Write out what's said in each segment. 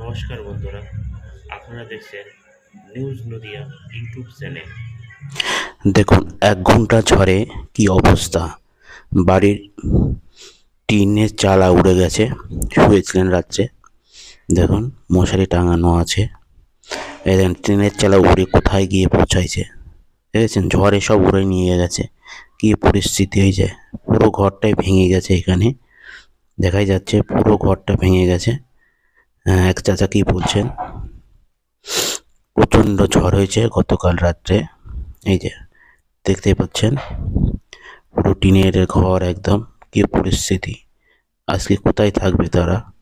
নমস্কার বন্ধুরা, আপনারা দেখছেন নিউজ নদিয়া ইউটিউব চ্যানেল। দেখুন, এক ঘণ্টা ঝড়ে কি অবস্থা। বাড়ির টিনের চালা উড়ে গেছে, শুয়েছিলেন রাত্রে। দেখুন, মশারি টাঙানো আছে। দেখুন, টিনের চালা উড়ে কোথায় গিয়ে পৌঁছাইছে। দেখেছেন, ঝড়ে সব উড়ে নিয়ে গেছে। কি পরিস্থিতি হয়েছে? পুরো ঘরটাই ভেঙে গেছে এখানে। দেখাই যাচ্ছে, পুরো ঘরটা ভেঙে গেছে। এক চাচা কি বলছেন? প্রচণ্ড ঝড় হয়েছে গতকাল রাত্রে। এই যে, দেখতেই পাচ্ছেন? পুরো টিনের ঘর একদম কি পরিস্থিতি? আজকে কোথায় থাকবে তারা?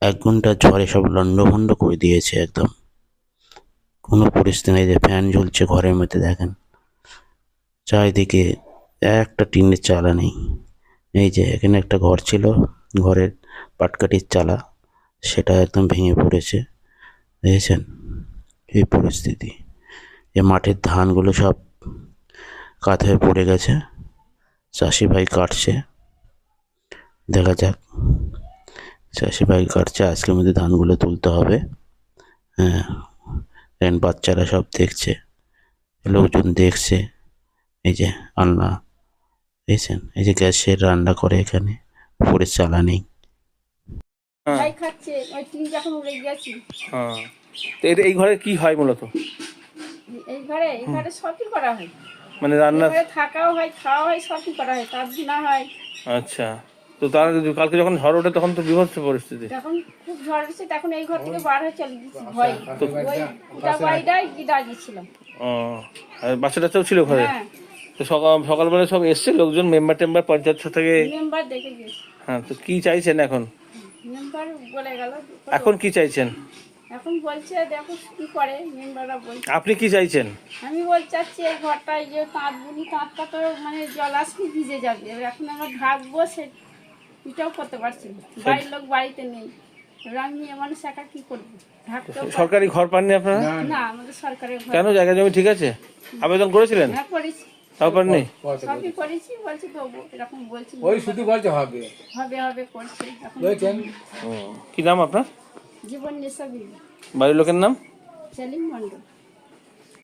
এক ঘণ্টা ঝড়ে সব লন্ডভন্ড করে দিয়েছে একদম। কোনো পরিস্থিতি নেই যে ফ্যান ঝুলছে ঘরের মধ্যে, দেখেন। চারিদিকে একটা টিনের চালা নেই। এই যে, এখানে একটা ঘর ছিল, ঘরের পাটকাঠির চালা। সেটা একদম ভেঙে পড়েছে। দেখেছেন? এই পরিস্থিতি। যে মাঠের ধানগুলো সব কাত হয়ে পড়ে গেছে। চাষি ভাই কাটছে। দেখা যাক। চাষি ভাই কাটছে, আজকের মধ্যে ধানগুলো তুলতে হবে। হ্যাঁ বাচ্চারা সব দেখছে। লোকজন দেখছে। এই যে আলনা। দেখছেন? এই যে গ্যাসের রান্না করে এখানে। উপরে চালা নেই। ভাই খাচ্ছে ওই টিন যখন উড়ে গেছি। হ্যাঁ। তো এটা এই ঘরে কি হয় মূলত? এই ঘরে এই ঘরে সবই করা হয়। মানে রান্না থাকাও হয় খাওয়া হয় সবই করা হয় তার না হয়। আচ্ছা। তো তার কালকে যখন ঝড় ওঠে তখন তো বিভৎস পরিস্থিতি। তখন খুব ঝড় এসেছে তখন এই ঘর থেকে বার হয়ে চলে গেছি ভয়। বাড়িটাই গিদা গেছিলাম ও আর বাচ্চা টাচ্চাও ছিল ঘরে? হ্যাঁ। তো সকাল সকালবেলা সব এসছে লোকজন মেম্বার টেম্বার পঞ্চায়েত থেকে? মেম্বার দেখে গেছি। হ্যাঁ তো কি চাইছেন এখন? মেম্বার বলে গেল এখন কি চাইছেন? এখন বলছে দেখো কি করে মেম্বাররা বলছে। আপনি কি চাইছেন? আমি বল চাচ্ছি এই ঘরটায় যে তাঁত বুনি তাঁতটা তো মানে জল আসলে ভিজে যাবে। এবার এখন আমরা ঢাকবো সে এটাও করতে পারছি না। বাড়ির লোক বাড়িতে নেই। এবার আমি মানুষ একা কি করব? ঢাকতেও পার- সরকারি ঘর পাননি আপনারা? না আমাদের সরকারের ঘর কেন? জায়গা জমি ঠিক আছে? আবেদন করেছিলেন? হ্যাঁ করেছি। তাও নেই? সবই করেছি বলছি এরকম বলছি ওই শুধু বলছে হবে। হবে হবে করছে এখন ও, কি নাম আপনার? জীবন নেশা বাড়ির লোকের নাম? সেলিম মণ্ডল।